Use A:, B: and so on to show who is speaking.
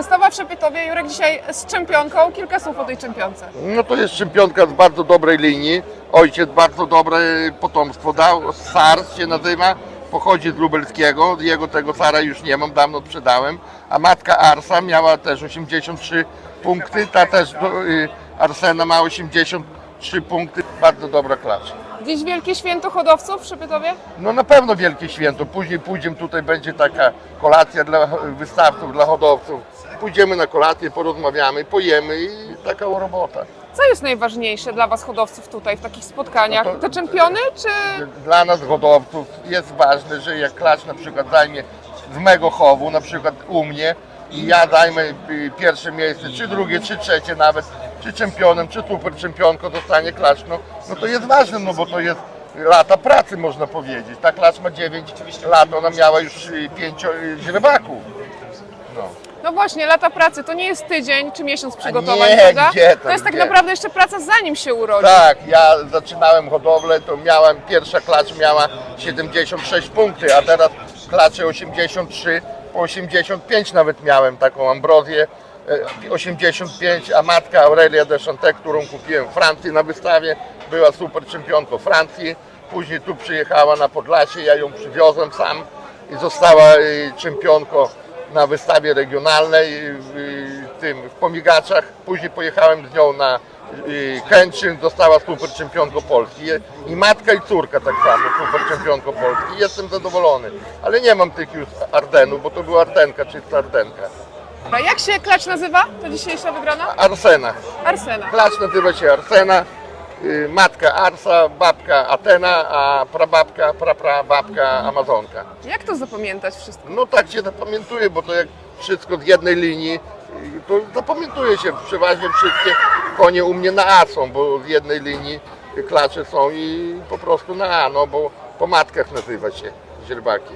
A: Wystawa w Szepytowie. Jurek dzisiaj z czempionką. Kilka słów o tej czempionce.
B: No to jest czempionka z bardzo dobrej linii. Ojciec bardzo dobre potomstwo dał. Sars się nazywa. Pochodzi z lubelskiego. Jego tego Sara już nie mam, dawno sprzedałem. A matka Arsa miała też 83 punkty. Ta też y, Arsena ma 83 punkty. Bardzo dobra klacz.
A: Dziś wielkie święto hodowców w Szepytowie.
B: No na pewno wielkie święto. Później pójdziemy, tutaj będzie taka kolacja dla wystawców, dla hodowców. Pójdziemy na kolację, porozmawiamy, pojemy i taka robota.
A: Co jest najważniejsze dla Was hodowców tutaj w takich spotkaniach?
B: No to-
A: Te czempiony czy...
B: Dla nas hodowców jest ważne, że jak klacz na przykład zajmie z mego chowu, na przykład u mnie i ja zajmę y, pierwsze miejsce, czy drugie, czy trzecie nawet, czy czempionem, czy super czempionką dostanie klacz, no, no to jest ważne, no bo to jest lata pracy można powiedzieć. Ta klacz ma 9 lat, ona miała już 5 źrebaków. No.
A: No właśnie, lata pracy to nie jest tydzień czy miesiąc przygotowań,
B: nie,
A: prawda?
B: gdzie tam,
A: to jest tak
B: gdzie?
A: naprawdę jeszcze praca zanim się urodzi.
B: Tak, ja zaczynałem hodowlę, to miałem, pierwsza klacz miała 76 punkty, a teraz klacze 83, po 85 nawet miałem taką ambrozję. E, 85, a matka Aurelia de Chantek, którą kupiłem w Francji na wystawie, była super czempionką Francji. Później tu przyjechała na Podlasie, ja ją przywiozłem sam i została y, czempionką na wystawie regionalnej w, y, tym, w Pomigaczach. Później pojechałem z nią na Kętrzyn, została super czempionką Polski. I matka i córka tak samo, super czempionką Polski. Jestem zadowolony, ale nie mam tych już Ardenów, bo to była Ardenka, czysta Ardenka.
A: A jak się klacz nazywa, ta dzisiejsza wygrana?
B: Arsena.
A: Arsena.
B: Klacz nazywa się Arsena. y, Matka Arsa, babka Atena, a prababka, praprababka Amazonka.
A: Jak to zapamiętać wszystko?
B: No tak się zapamiętuje, bo to jak wszystko z jednej linii, y, to zapamiętuje się. Przeważnie wszystkie konie u mnie na A są, bo z jednej linii klacze są i po prostu na A, no bo po matkach nazywa się źrebaki.